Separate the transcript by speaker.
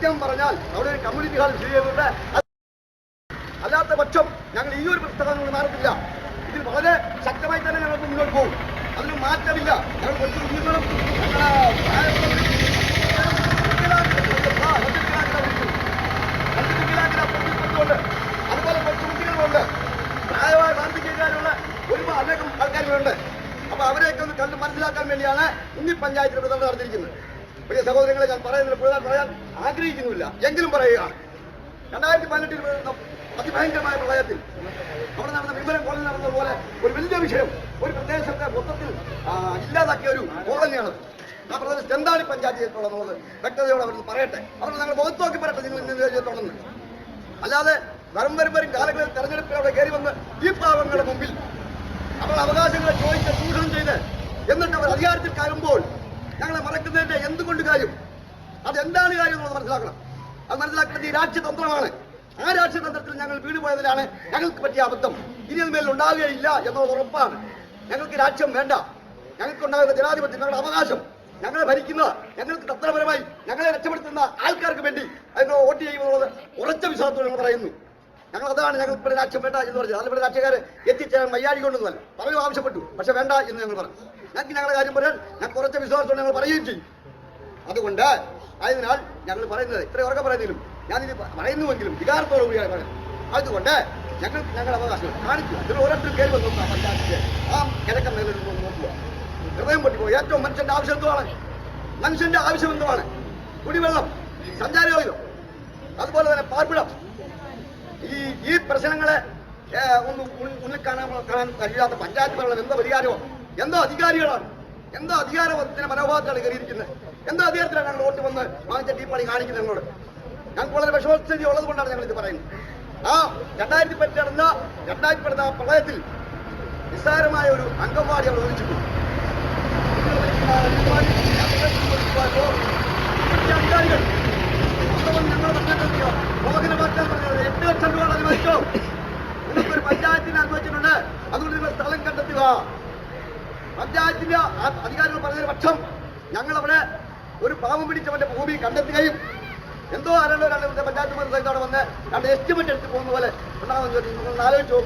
Speaker 1: സത്യം പറഞ്ഞാൽ അവിടെ ഒരു കമ്മ്യൂണിറ്റി ഹാൾ സ്ഥിതി അല്ലാത്ത പക്ഷം ഞങ്ങൾ ഈ ഒരു കൊണ്ട് മാറത്തില്ല ഇതിൽ വളരെ ശക്തമായി തന്നെ ഞങ്ങൾക്ക് മുന്നോട്ട് പോകും. അതിന് മാറ്റമില്ല. ഞങ്ങൾ ഒരുപാട് അനേകം ആൾക്കാരുണ്ട് അപ്പൊ അവരെയൊക്കെ ഒന്ന് കണ്ട് മനസ്സിലാക്കാൻ വേണ്ടിയാണ് ഇനി പഞ്ചായത്തിൽ പ്രചരണം നടത്തിയിരിക്കുന്നത്. പ്രിയ സഹോദരങ്ങളെ ഞാൻ പറയുന്നത് കൂടുതൽ പറയാൻ ആഗ്രഹിക്കുന്നില്ല. എങ്കിലും പറയുക. രണ്ടായിരത്തി പതിനെട്ടിൽ അതിഭയങ്കരമായ പ്രളയത്തിൽ അവിടെ നടന്ന വിമലം കോളനി പോലെ ഒരു വലിയ വിഷയം. ഒരു പ്രദേശത്തെ മൊത്തത്തിൽ ഇല്ലാതാക്കിയ ഒരു കോളനിയാണ് ആ പ്രദേശത്ത് എന്താണ് പഞ്ചായത്ത് ചെയ്തിട്ടുള്ളത് വ്യക്തതയോടെ അവർ പറയട്ടെ. അവർ ഞങ്ങൾ മുഖത്തോക്കി പറയട്ടെ നിങ്ങൾ ഇന്ന് ചെയ്തിട്ടുണ്ടെന്ന് അല്ലാതെ വരും വരും വരും കാലങ്ങളിൽ തെരഞ്ഞെടുപ്പിലൂടെ കയറി വന്ന് ഈ പാവങ്ങളുടെ മുമ്പിൽ അവർ അവകാശങ്ങളെ ചോദിച്ച് ചൂഷണം ചെയ്ത് എന്നിട്ട് അവർ അധികാരത്തിൽ കയറുമ്പോൾ ഞങ്ങളെ മറക്കുന്നതിന്റെ എന്തുകൊണ്ട് കാര്യം? അതെന്താണ് കാര്യം എന്നുള്ളത് മനസ്സിലാക്കണം. അത് മനസ്സിലാക്കുന്നത് ഈ രാജ്യതന്ത്രമാണ്. ആ രാജ്യതന്ത്രത്തിൽ ഞങ്ങൾ വീണുപോയതിലാണ് ഞങ്ങൾക്ക് പറ്റിയ അബദ്ധം. ഇനി അത് മേൽ ഉണ്ടാവുകയില്ല എന്നുള്ളത് ഉറപ്പാണ്. ഞങ്ങൾക്ക് രാജ്യം വേണ്ട. ഞങ്ങൾക്കുണ്ടാകുന്ന ജനാധിപത്യം ഞങ്ങളുടെ അവകാശം ഞങ്ങളെ ഭരിക്കുന്ന ഞങ്ങൾക്ക് തന്ത്രപരമായി ഞങ്ങളെ രക്ഷപ്പെടുത്തുന്ന ആൾക്കാർക്ക് വേണ്ടി അതിന് വോട്ട് ചെയ്യുമെന്നുള്ളത് ഉറച്ച വിശ്വാസത്തോടെ ഞങ്ങൾ പറയുന്നു. ഞങ്ങൾ അതാണ് ഞങ്ങൾ ഇവിടെ രാജ്യം വേണ്ട എന്ന് പറഞ്ഞത്. ഇവിടെ രാജ്യക്കാരെ എത്തിച്ചേരാൻ വയ്യാടി കൊണ്ടൊന്നുമല്ല. പറയും ആവശ്യപ്പെട്ടു. പക്ഷെ വേണ്ട എന്ന് ഞങ്ങൾ പറഞ്ഞു. ഞങ്ങൾക്ക് ഞങ്ങളുടെ കാര്യം പറയാൻ ഞാൻ കുറച്ച് വിശ്വാസത്തോടെ ഞങ്ങൾ പറയുകയും ചെയ്യും. അതുകൊണ്ട് ആയതിനാൽ ഞങ്ങൾ പറയുന്നത് ഇത്ര ഉറക്കെ പറയുന്നതിലും ഇത് പറയുന്നുവെങ്കിലും വികാരത്തോടു കൂടിയാണ് പറയുന്നത്. അതുകൊണ്ട് ഞങ്ങൾ ഞങ്ങളുടെ അവകാശം കാണിക്കുക. ഇതിൽ ഓരോരുത്തരും കയറി വന്നു പഞ്ചായത്തിന്റെ ആ കിഴക്കൻ മേഖലയിൽ നോക്കുക. ഹൃദയം പൊട്ടിപ്പോയി ഏറ്റവും മനുഷ്യന്റെ ആവശ്യം എന്തുവാണ്? മനുഷ്യന്റെ ആവശ്യം എന്തുവാണ്? കുടിവെള്ളം സഞ്ചാരയോഗ്യം അതുപോലെ തന്നെ പാർപ്പിടം ഈ ഈ പ്രശ്നങ്ങളെ ഒന്ന് ഉള്ളിൽ കാണാൻ കഴിയാത്ത പഞ്ചായത്ത് ഭരണം എന്തോ പരിഹാരമോ? എന്തോ അധികാരികളാണ് എന്താ അധികാരത്തിന്റെ മനോഭാവത്തിലാണ് കയറിയിരിക്കുന്നത് എന്താ അധികാരത്തിലാണ് ഞങ്ങൾ വോട്ട് വന്ന് വാങ്ങിച്ച ടീപ്പണി കാണിക്കുന്നത് ഞങ്ങളോട് ഞങ്ങൾക്ക് വളരെ വിഷമസ്ഥിതി ഉള്ളത് കൊണ്ടാണ് ഞങ്ങൾ ഇത് പറയുന്നത് ആ രണ്ടായിരത്തി പറ്റി നടന്ന രണ്ടായിരത്തി പറ്റുന്ന ആ പ്രളയത്തിൽ നിസ്സാരമായ ഒരു അംഗൻവാടി അവിടെ ഒഴിച്ചിട്ടുണ്ട് അധികാരികൾ വാസ്തവം പക്ഷം ഞങ്ങൾ അവിടെ ഒരു പാവം പിടിച്ചവന്റെ ഭൂമി കണ്ടെത്തുകയും എന്തോ ആരല്ലോ രണ്ട് പഞ്ചായത്ത് മന്ത്രി അവിടെ വന്ന് രണ്ട് എസ്റ്റിമേറ്റ് എടുത്ത് പോകുന്ന പോലെ ഉണ്ടാകുന്ന നിങ്ങൾ ആലോചിച്ചു